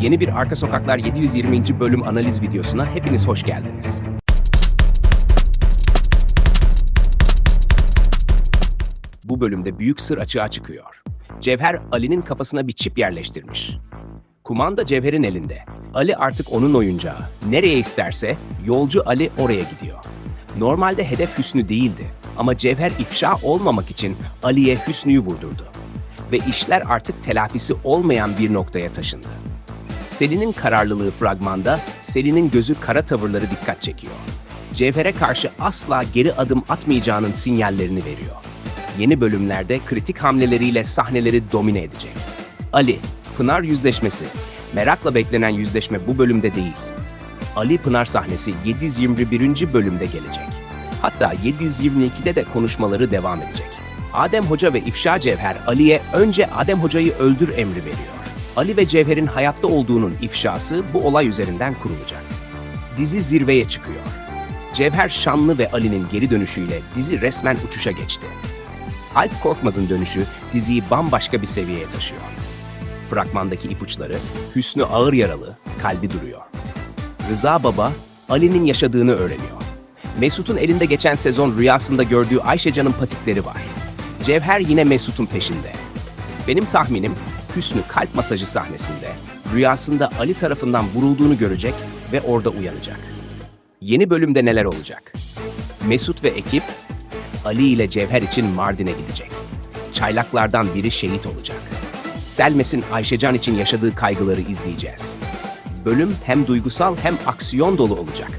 Yeni bir Arka Sokaklar 720. bölüm analiz videosuna hepiniz hoş geldiniz. Bu bölümde büyük sır açığa çıkıyor. Cevher Ali'nin kafasına bir çip yerleştirmiş. Kumanda Cevher'in elinde. Ali artık onun oyuncağı. Nereye isterse yolcu Ali oraya gidiyor. Normalde hedef Hüsnü değildi ama Cevher ifşa olmamak için Ali'ye Hüsnü'yü vurdurdu. Ve işler artık telafisi olmayan bir noktaya taşındı. Selin'in kararlılığı fragmanda Selin'in gözü kara tavırları dikkat çekiyor. Cevher'e karşı asla geri adım atmayacağının sinyallerini veriyor. Yeni bölümlerde kritik hamleleriyle sahneleri domine edecek. Ali, Pınar yüzleşmesi. Merakla beklenen yüzleşme bu bölümde değil. Ali Pınar sahnesi 721. bölümde gelecek. Hatta 722'de de konuşmaları devam edecek. Adem Hoca ve İfşa Cevher Ali'ye önce Adem Hoca'yı öldür emri veriyor. Ali ve Cevher'in hayatta olduğunun ifşası bu olay üzerinden kurulacak. Dizi zirveye çıkıyor. Cevher Şanlı ve Ali'nin geri dönüşüyle dizi resmen uçuşa geçti. Alp Korkmaz'ın dönüşü diziyi bambaşka bir seviyeye taşıyor. Fragmandaki ipuçları Hüsnü ağır yaralı, kalbi duruyor. Rıza Baba, Ali'nin yaşadığını öğreniyor. Mesut'un elinde geçen sezon rüyasında gördüğü Ayşecan'ın patikleri var. Cevher yine Mesut'un peşinde. Benim tahminim Hüsnü kalp masajı sahnesinde rüyasında Ali tarafından vurulduğunu görecek ve orada uyanacak. Yeni bölümde neler olacak? Mesut ve ekip Ali ile Cevher için Mardin'e gidecek. Çaylaklardan biri şehit olacak. Selmes'in Ayşecan için yaşadığı kaygıları izleyeceğiz. Bölüm hem duygusal hem aksiyon dolu olacak.